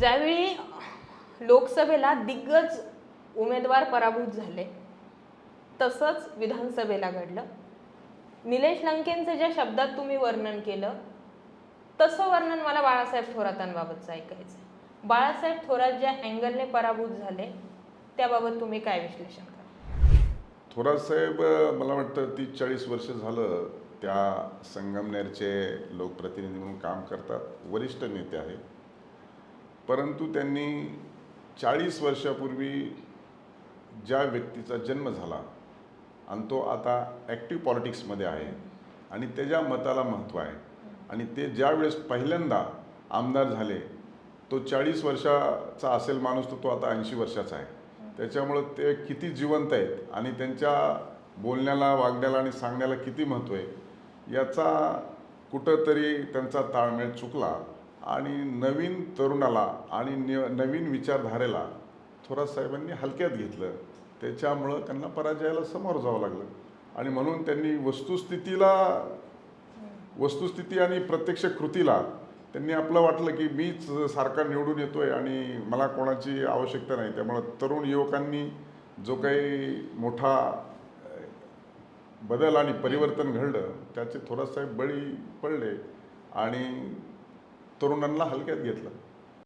ज्यावेळी लोकसभेला दिग्गज उमेदवार पराभूत झाले तसंच विधानसभेला घडलं. निलेश लंकेंचं ज्या शब्दात तुम्ही वर्णन केलं तसं वर्णन मला बाळासाहेब थोरातांबाबतचं ऐकायचं आहे. बाळासाहेब थोरात ज्या अँगलने पराभूत झाले त्याबाबत तुम्ही काय विश्लेषण करा थोरात साहेब मला वाटतं तीस चाळीस वर्ष झालं त्या संगमनेरचे लोकप्रतिनिधी म्हणून काम करतात वरिष्ठ नेते आहेत. परंतु त्यांनी चाळीस वर्षापूर्वी ज्या व्यक्तीचा जन्म झाला आणि तो आता ॲक्टिव्ह पॉलिटिक्समध्ये आहे आणि त्याच्या मताला महत्त्व आहे आणि ते ज्यावेळेस पहिल्यांदा आमदार झाले तो चाळीस वर्षाचा असेल माणूस तर तो आता ऐंशी वर्षाचा आहे. त्याच्यामुळं ते किती जिवंत आहेत आणि त्यांच्या बोलण्याला वागण्याला आणि सांगण्याला किती महत्त्व आहे याचा कुठंतरी त्यांचा ताळमेळ चुकला. आणि नवीन तरुणाला आणि न नवीन विचारधारेला थोरात साहेबांनी हलक्यात घेतलं. त्याच्यामुळं त्यांना पराजयाला समोर जावं लागलं. आणि म्हणून त्यांनी वस्तुस्थितीला वस्तुस्थिती आणि प्रत्यक्ष कृतीला त्यांनी आपलं वाटलं की मीच सारखा निवडून येतोय आणि मला कोणाची आवश्यकता नाही. त्यामुळं तरुण युवकांनी जो काही मोठा बदल आणि परिवर्तन घडलं त्याचे थोरात साहेब बळी पडले आणि तरुणांना हलक्यात घेतलं.